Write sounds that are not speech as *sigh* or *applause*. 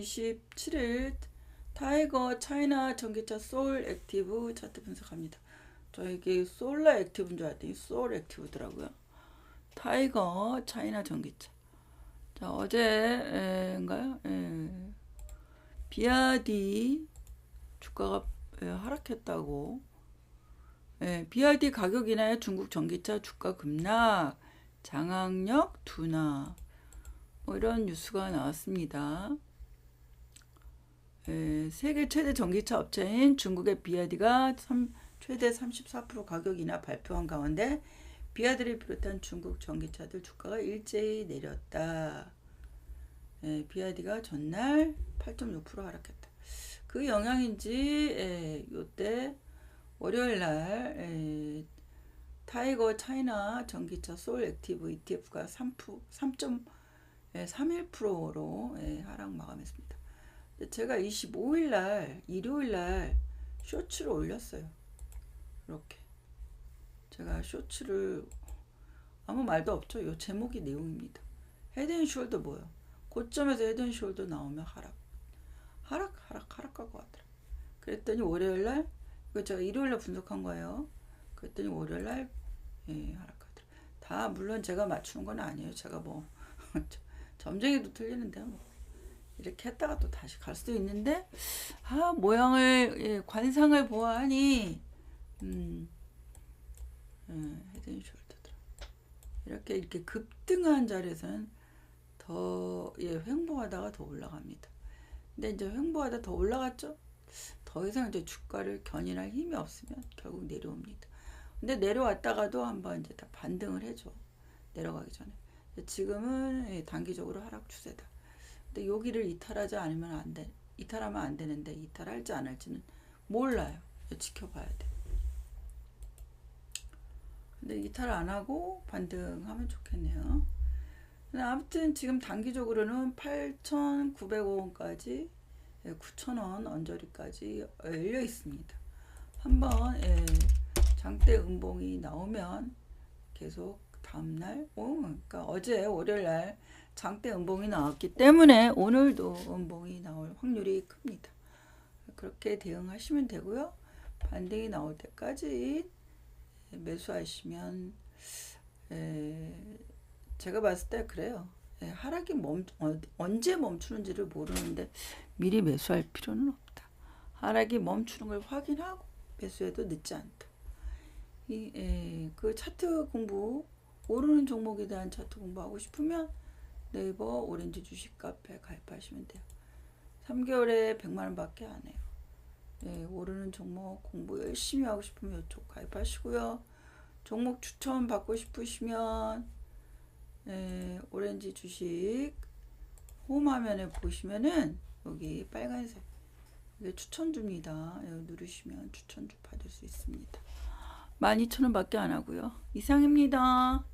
27일 타이거 차이나 전기차 소울 액티브 차트 분석합니다. 저 이게 솔라 액티브인 줄 알았더니 소울 액티브더라고요. 타이거 차이나 전기차. 자 어제인가요? 예. 비아디 주가가 예, 하락했다고. 예, 비아디 가격 인하여 중국 전기차 주가 급락, 장악력 둔화. 뭐 이런 뉴스가 나왔습니다. 예, 세계 최대 전기차 업체인 중국의 비아디가 3, 최대 34% 가격 인하 발표한 가운데 비아디를 비롯한 중국 전기차들 주가가 일제히 내렸다. 예, 비아디가 전날 8.6% 하락했다. 그 영향인지 예, 요때 월요일 날 예, 타이거 차이나 전기차 소울 액티브 ETF가 3, 3.31%로 예, 하락 마감했습니다. 제가 25일 날 일요일 날 쇼츠를 올렸어요. 이렇게 제가 쇼츠를 아무 말도 없죠. 요 제목이 내용입니다. 헤드앤숄더 뭐요? 고점에서 헤드앤숄더 나오면 하락, 하락, 하락, 하락하고 하더라. 그랬더니 월요일 날 이거 제가 일요일 날 분석한 거예요. 그랬더니 월요일 날 예, 하락하더라. 다 물론 제가 맞추는 건 아니에요. 제가 뭐 *laughs* 점쟁이도 틀리는데 뭐. 이렇게 했다가 또 다시 갈 수도 있는데 아 모양을 예, 관상을 보아하니 음 예, 헤드앤숄더더라 이렇게 이렇게 급등한 자리에서는 더 예, 횡보하다가 더 올라갑니다. 근데 이제 횡보하다 더 올라갔죠. 더 이상 이제 주가를 견인할 힘이 없으면 결국 내려옵니다. 근데 내려왔다가도 한번 이제 다 반등을 해줘 내려가기 전에 지금은 예, 단기적으로 하락 추세다. 근데 여기를 이탈하지 않으면 안 돼. 이탈하면 안 되는데 이탈할지 안 할지는 몰라요. 지켜봐야 돼. 근데 이탈 안 하고 반등하면 좋겠네요. 아무튼 지금 단기적으로는 8,900원까지 9,000원 언저리까지 열려 있습니다. 한번 예, 장대 음봉이 나오면 계속 다음날, 오, 그러니까 어제 월요일날 장대 음봉이 나왔기 때문에 오늘도 음봉이 나올 확률이 큽니다. 그렇게 대응하시면 되고요. 반등이 나올 때까지 매수하시면 에, 제가 봤을 때 그래요. 에, 하락이 멈, 어, 언제 멈추는지를 모르는데 미리 매수할 필요는 없다. 하락이 멈추는 걸 확인하고 매수해도 늦지 않다. 이, 에, 그 차트 공부 오르는 종목에 대한 차트 공부하고 싶으면 네이버 오렌지 주식 카페 가입하시면 돼요. 3개월에 100만원 밖에 안 해요. 네, 오르는 종목 공부 열심히 하고 싶으면 이쪽 가입하시고요. 종목 추천 받고 싶으시면 네, 오렌지 주식 홈 화면에 보시면은 여기 빨간색 이게 추천 줍니다. 여기 누르시면 추천 주 받을 수 있습니다. 12,000원 밖에 안 하고요. 이상입니다.